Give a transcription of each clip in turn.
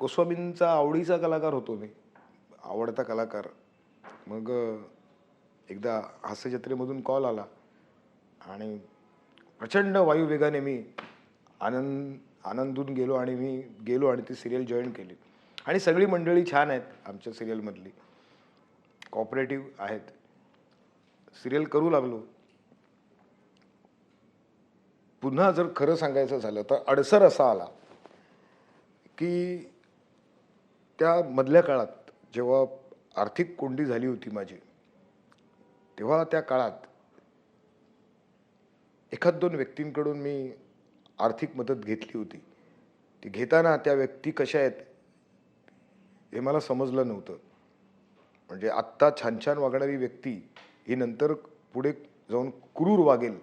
गोस्वामींचा आवडीचा कलाकार होतो मी. आवडता कलाकार. मग एकदा हास्यजत्रेमधून कॉल आला आणि प्रचंड वायुवेगाने मी आनंद आनंदून गेलो आणि मी गेलो आणि ती सिरियल जॉईन केली. आणि सगळी मंडळी छान आहेत आमच्या सिरियलमधली. कॉपरेटिव्ह आहेत. सिरियल करू लागलो. पुन्हा जर खरं सांगायचं झालं तर अडसर असा आला की त्या मधल्या काळात जेव्हा आर्थिक कोंडी झाली होती माझी तेव्हा त्या काळात एखाद दोन व्यक्तींकडून मी आर्थिक मदत घेतली होती. ती घेताना त्या व्यक्ती कशा आहेत हे मला समजलं नव्हतं. म्हणजे आत्ता छान छान वागणारी व्यक्ती ही नंतर पुढे जाऊन क्रूर वागेल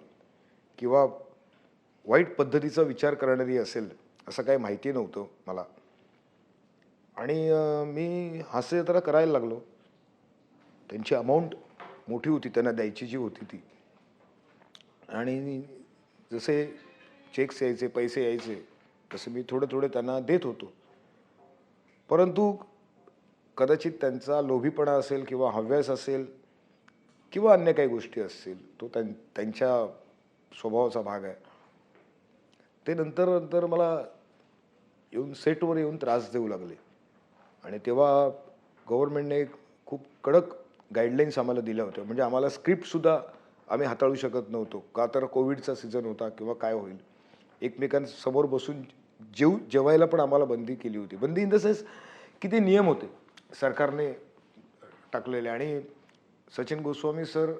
किंवा वाईट पद्धतीचा विचार करणारी असेल असं काही माहिती नव्हतं मला. आणि मी हास्यजत्रा करायला लागलो. त्यांची अमाऊंट मोठी होती त्यांना द्यायची जी होती ती. आणि जसे चेक्स यायचे पैसे यायचे तसे मी थोडे थोडे त्यांना देत होतो. परंतु कदाचित त्यांचा लोभीपणा असेल किंवा हव्यास असेल किंवा अन्य काही गोष्टी असतील तो त्यां त्यांच्या स्वभावाचा भाग आहे. ते नंतर नंतर मला येऊन सेटवर येऊन त्रास देऊ लागले. आणि तेव्हा गव्हर्नमेंटने खूप कडक गाईडलाईन्स आम्हाला दिल्या होत्या. म्हणजे आम्हाला स्क्रिप्टसुद्धा आम्ही हाताळू शकत नव्हतो. का तर कोविडचा सीझन होता किंवा काय होईल. एकमेकांसमोर बसून जेव जेवायला पण आम्हाला बंदी केली होती. बंदी इन द सेन्स की ते नियम होते. सरकारने टाकलेले. आणि सचिन गोस्वामी सर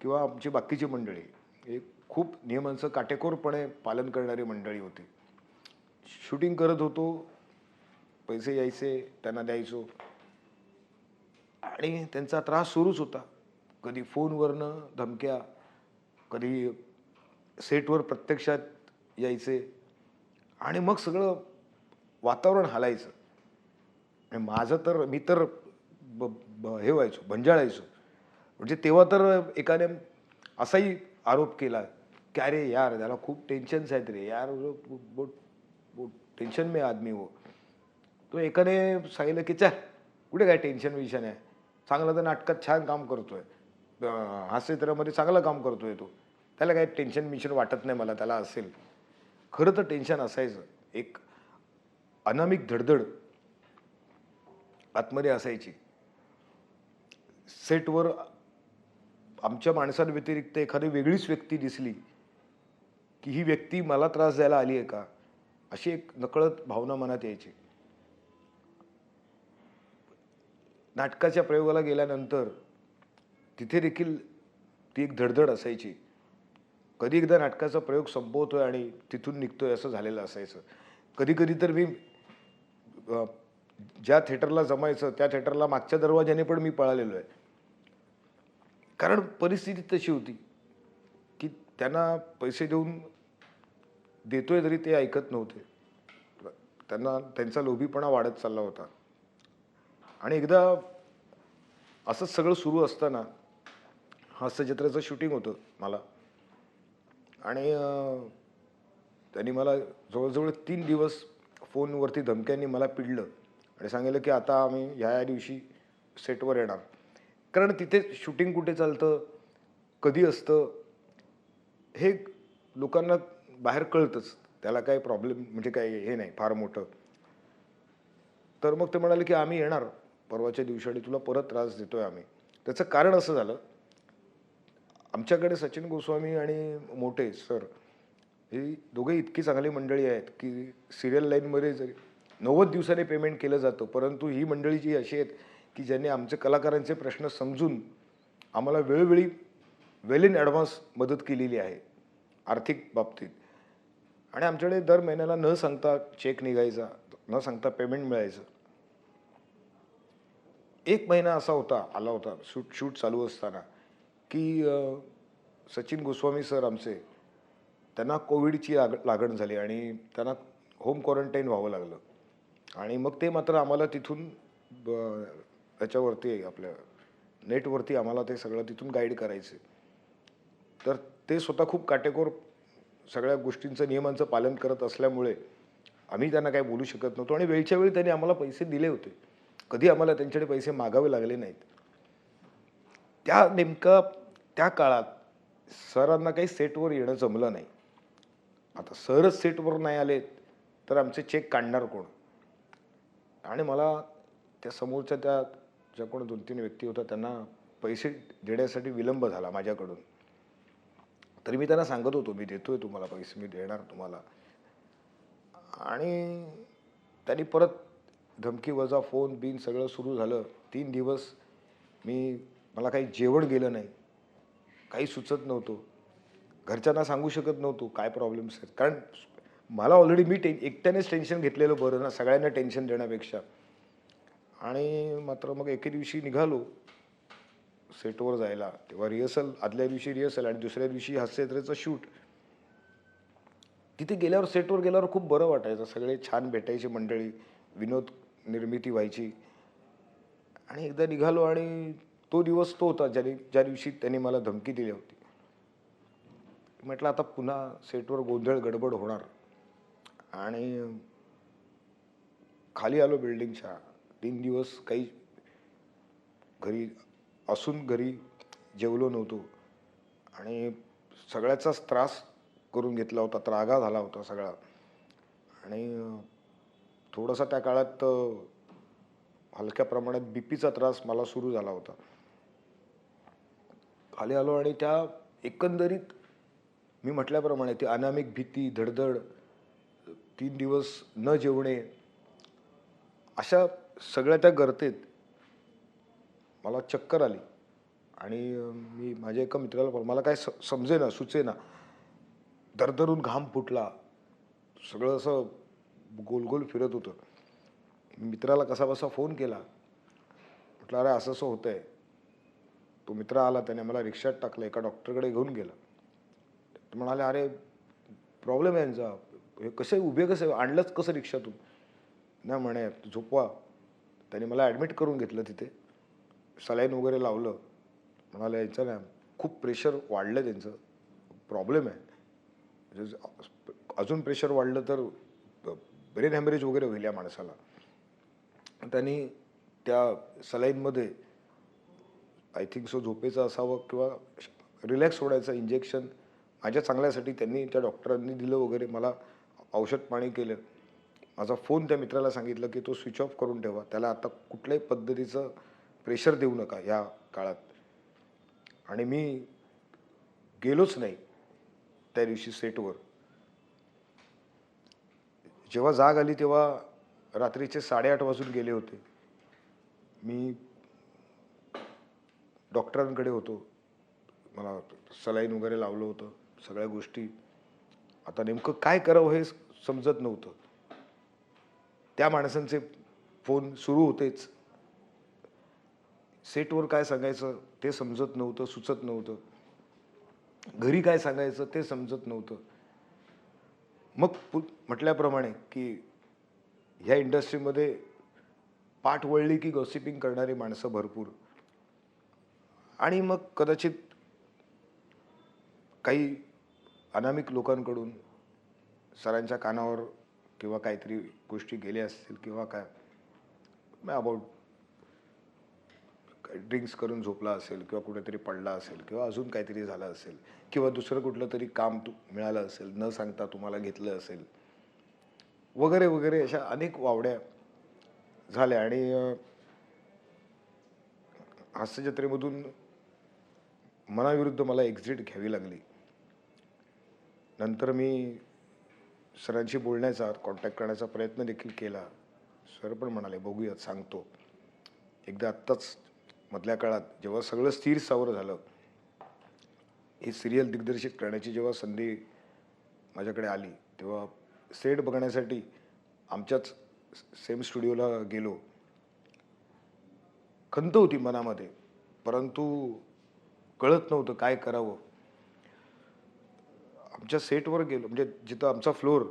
किंवा आमची बाकीची मंडळी हे खूप नियमांचं काटेकोरपणे पालन करणारी मंडळी होती. शूटिंग करत होतो. पैसे यायचे त्यांना द्यायचो. आणि त्यांचा त्रास सुरूच होता. कधी फोनवरनं धमक्या कधी सेटवर प्रत्यक्षात यायचे. आणि मग सगळं वातावरण हालायचं. आणि माझं तर मी तर ब ब- हे व्हायचो भंजाळायचो म्हणजे तेव्हा तर एकाने असाही आरोप केला की अरे यार त्याला खूप टेन्शन्स आहेत रे. यार बहुत टेन्शन में आदमी हो. तो एकाने सांगितलं की चल कुठे काय टेन्शन विषय आहे? चांगलं तर नाटकात छान काम करतोय. आहे हास्यचित्रामध्ये चांगलं काम करतोय तो. त्याला काय टेन्शन मिशन वाटत नाही मला त्याला असेल. खरं तर टेन्शन असायचं. एक अनामिक धडधड आतमध्ये असायची. सेटवर आमच्या माणसांव्यतिरिक्त एखादी वेगळीच व्यक्ती दिसली की ही व्यक्ती मला त्रास द्यायला आली आहे का? अशी एक नकळत भावना मनात यायची. नाटकाच्या प्रयोगाला गेल्यानंतर तिथे देखील ती एक धडधड असायची. कधी एकदा नाटकाचा प्रयोग संपवतोय आणि तिथून निघतोय असं झालेलं असायचं. कधी कधी तर मी ज्या थिएटरला जमायचं त्या थिएटरला मागच्या दरवाज्याने पण मी पळालेलो आहे. कारण परिस्थिती तशी होती की त्यांना पैसे देऊन देतोय तरी ते ऐकत नव्हते. त्यांना त्यांचा लोभीपणा वाढत चालला होता. आणि एकदा असंच सगळं सुरू असताना हास्यचित्राचं शूटिंग होतं मला. आणि त्यांनी मला जवळजवळ तीन दिवस फोनवरती धमक्यांनी मला पिडलं आणि सांगितलं की आता आम्ही ह्या या दिवशी सेटवर येणार. कारण तिथे शूटिंग कुठे चालतं कधी असतं हे लोकांना बाहेर कळतंच. त्याला काही प्रॉब्लेम म्हणजे काही हे नाही फार मोठं. तर मग ते म्हणाले की आम्ही येणार. परवाच्या दिवशी आणि तुला परत त्रास देतोय आम्ही. त्याचं कारण असं झालं आमच्याकडे सचिन गोस्वामी आणि मोठे सर ही दोघे इतकी चांगली मंडळी आहेत की सिरियल लाईनमध्ये जरी नव्वद दिवसाने पेमेंट केलं जातं परंतु ही मंडळी जी अशी आहेत की ज्यांनी आमचे कलाकारांचे प्रश्न समजून आम्हाला वेळोवेळी वेल इन ॲडव्हान्स मदत केलेली आहे आर्थिक बाबतीत. आणि आमच्याकडे दर महिन्याला न सांगता चेक निघायचा न सांगता पेमेंट मिळायचं. एक महिना असा होता आला होता शूट शूट चालू असताना की सचिन गोस्वामी सर आमचे त्यांना कोविडची लाग लागण झाली आणि त्यांना होम क्वारंटाईन व्हावं लागलं. आणि मग ते मात्र आम्हाला तिथून ब- याच्यावरती आपल्या नेटवरती आम्हाला ते सगळं तिथून गाईड करायचे. तर ते स्वतः खूप काटेकोर सगळ्या गोष्टींचं नियमांचं पालन करत असल्यामुळे आम्ही त्यांना काही बोलू शकत नव्हतो आणि वेळच्या वेळी त्यांनी आम्हाला पैसे दिले होते. कधी आम्हाला त्यांच्याकडे पैसे मागावे लागले नाहीत. त्या नेमकं त्या काळात सरांना काही सेटवर येणं जमलं नाही. आता सरच सेटवर नाही आले तर आमचे चेक काढणार कोण? आणि मला त्या समोरच्या त्या ज्या कोण दोन तीन व्यक्ती होत्या त्यांना पैसे देण्यासाठी विलंब झाला माझ्याकडून. तरी मी त्यांना सांगत होतो मी देतोय तुम्हाला पैसे मी देणार तुम्हाला. आणि त्यांनी परत धमकी वजा फोन बिन सगळं सुरू झालं. तीन दिवस मी मला काही जेवण गेलं नाही. काही सुचत नव्हतो. घरच्यांना सांगू शकत नव्हतो काय प्रॉब्लेम्स आहेत कारण मला ऑलरेडी मी टेन एकट्यानेच टेन्शन घेतलेलं बरं ना सगळ्यांना टेन्शन देण्यापेक्षा. आणि मात्र मग एके दिवशी निघालो. सेटवर जायला. तेव्हा रिहर्सल आदल्या दिवशी रिहर्सल आणि दुसऱ्या दिवशी हास्ययात्रेचं शूट तिथे गेल्यावर सेटवर गेल्यावर खूप बरं वाटायचं. सगळे छान भेटायचे मंडळी. विनोद निर्मिती व्हायची. आणि एकदा निघालो आणि तो दिवस तो होता ज्याने ज्या दिवशी त्यांनी मला धमकी दिली होती. म्हटलं आता पुन्हा सेटवर गोंधळ गडबड होणार. आणि खाली आलो बिल्डिंगच्या. तीन दिवस काही घरी असून घरी जेवलो नव्हतो. आणि सगळ्याचाच त्रास करून घेतला होता. त्रागा झाला होता सगळा. आणि थोडासा त्या काळात हलक्या प्रमाणात बी पीचा त्रास मला सुरू झाला होता. खाली आलो आणि त्या एकंदरीत मी म्हटल्याप्रमाणे ती अनामिक भीती धडधड तीन दिवस न जेवणे अशा सगळ्या त्या गर्तेत मला चक्कर आली. आणि मी माझ्या एका मित्राला बोललो, मला काय स समजेना सुचेना. दरदरून घाम फुटला. सगळं असं गोल गोल फिरत होतं. मित्राला कसा बसा फोन केला. म्हटलं अरे असं असं होतंय. तो मित्र आला त्याने मला रिक्षात टाकलं एका डॉक्टरकडे घेऊन गेला. ते म्हणाले अरे प्रॉब्लेम आहे यांचा. हे कसे उभे कसे आणलंच कसं रिक्षातून? नाही म्हणे झोपवा. त्याने मला ॲडमिट करून घेतलं तिथे. सलाईन वगैरे लावलं. म्हणाले यांचं नाही खूप प्रेशर वाढलं त्यांचं. प्रॉब्लेम आहे. म्हणजे अजून प्रेशर वाढलं तर ब्रेन हॅमरेज वगैरे होईल या माणसाला. त्यांनी त्या सलाईनमध्ये आय थिंक सो झोपेचं असावं किंवा रिलॅक्स होण्याचं इंजेक्शन माझ्या चांगल्यासाठी त्यांनी त्या डॉक्टरांनी दिलं वगैरे मला औषध पाणी केलं. माझा फोन त्या मित्राला सांगितलं की तो स्विच ऑफ करून ठेवा. त्याला आता कुठल्याही पद्धतीचं प्रेशर देऊ नका या काळात. आणि मी गेलोच नाही त्या दिवशी सेटवर जेव्हा जाग आली तेव्हा रात्रीचे साडेआठ वाजून गेले होते. मी डॉक्टरांकडे होतो. मला सलाईन वगैरे लावलं होतं. सगळ्या गोष्टी. आता नेमकं काय करावं हे समजत नव्हतं. त्या माणसांचे फोन सुरू होतेच. सेटवर काय सांगायचं ते समजत नव्हतं सुचत नव्हतं. घरी काय सांगायचं ते समजत नव्हतं. मग पु म्हटल्याप्रमाणे की ह्या इंडस्ट्रीमध्ये पाठ वळली की गॉसिपिंग करणारी माणसं भरपूर. आणि मग कदाचित काही अनामिक लोकांकडून सरांच्या कानावर किंवा काहीतरी गोष्टी गेल्या असतील किंवा काय अबाउट ड्रिंक्स करून झोपला असेल किंवा कुठेतरी पडला असेल किंवा अजून काहीतरी झालं असेल किंवा दुसरं कुठलं तरी काम तू मिळालं असेल न सांगता तुम्हाला घेतलं असेल वगैरे वगैरे अशा अनेक वावड्या झाल्या. आणि हास्यजत्रेमधून मनाविरुद्ध मला एक्झिट घ्यावी लागली. नंतर मी सरांशी बोलण्याचा कॉन्टॅक्ट करण्याचा प्रयत्न देखील केला. सर पण म्हणाले बघूयात सांगतो. एकदा आत्ताच मधल्या काळात जेव्हा सगळं स्थिर सावर झालं हे सिरियल दिग्दर्शित करण्याची जेव्हा संधी माझ्याकडे आली तेव्हा सेट बघण्यासाठी आमच्याच सेम स्टुडिओला गेलो. खंत होती मनामध्ये परंतु कळत नव्हतं काय करावं. आमच्या सेटवर गेलो म्हणजे जिथं आमचा फ्लोर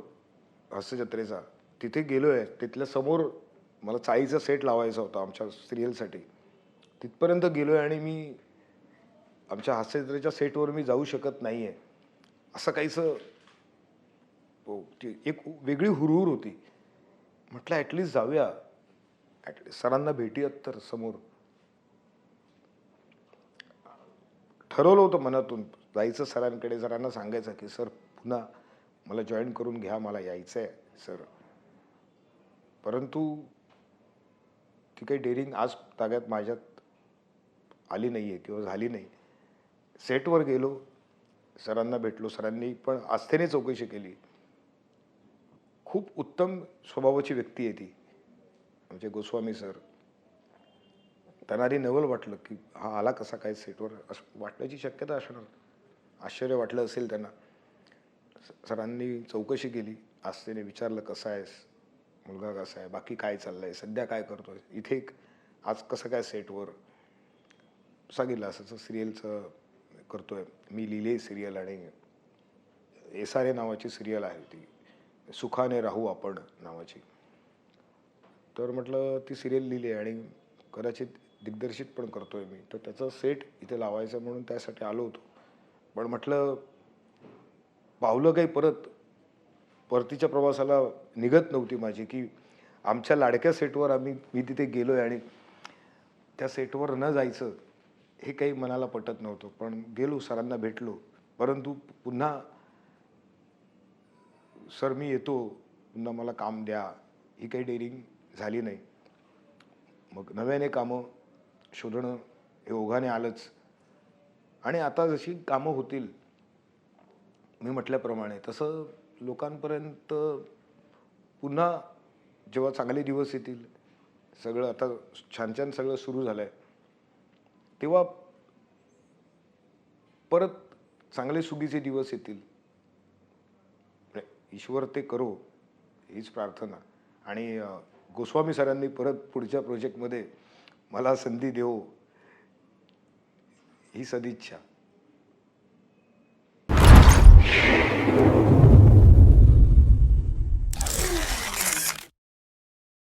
हास्यजत्रेचा तिथे गेलो आहे तिथल्या समोर मला चाळीचा सेट लावायचा होता आमच्या सिरियलसाठी तिथपर्यंत गेलो आहे आणि मी आमच्या हास्यजत्रेच्या सेटवर मी जाऊ शकत नाही आहे असं काहीसं हो, ती एक वेगळी हुरहुर होती. म्हटलं ॲटलिस्ट जाऊया. ॲटलिस्ट सरांना भेटूयात तर समोर. ठरवलं होतं मनातून जायचं सरांकडे सरांना सांगायचं की सर पुन्हा मला जॉईन करून घ्या मला यायचं आहे सर. परंतु ती काही डेअरिंग आज ताब्यात माझ्यात आली नाही आहे किंवा झाली नाही. सेटवर गेलो सरांना भेटलो सरांनी पण आस्थेने चौकशी केली. खूप उत्तम स्वभावाची व्यक्ती आहे ती म्हणजे गोस्वामी सर. त्यांना आधी नवल वाटलं की हा आला कसा काय सेटवर असं वाटण्याची शक्यता असणार. आश्चर्य वाटलं असेल त्यांना. सरांनी चौकशी केली आस्थेने विचारलं कसा आहेस? मुलगा कसा आहे? बाकी काय चाललं आहे सध्या काय करतो आहे इथे एक- आज कसं काय सेटवर? सांगितलं असं सिरियलचं करतोय. मी लिहिले सिरियल आणि एस आर ए नावाची सिरियल आहे ती. सुखाने राहू आपण नावाची. तर म्हटलं ती सिरियल लिहिली आहे आणि कदाचित दिग्दर्शित पण करतोय मी. तर त्याचं सेट इथे लावायचं म्हणून त्यासाठी आलो होतो. पण म्हटलं पावलं काही परत परतीच्या प्रवासाला निघत नव्हती माझी की आमच्या लाडक्या सेटवर आम्ही मी तिथे गेलो आहे आणि त्या सेटवर न जायचं हे काही मनाला पटत नव्हतं. पण गेलो सरांना भेटलो. परंतु पुन्हा सर मी येतो पुन्हा मला काम द्या. ही काही डेअरिंग झाली नाही. मग नव्याने कामं शोधणं हे ओघाने आलंच. आणि आता जशी कामं होतील मी म्हटल्याप्रमाणे तसं लोकांपर्यंत पुन्हा जेव्हा चांगले दिवस येतील सगळं आता छान छान सगळं सुरू झालं आहे तेव्हा परत चांगले सुगीचे दिवस येतील. म्हणजे ईश्वर ते करो हीच प्रार्थना. आणि गोस्वामी सरांनी परत पुढच्या प्रोजेक्टमध्ये मला संधी देऊ ही सदिच्छा.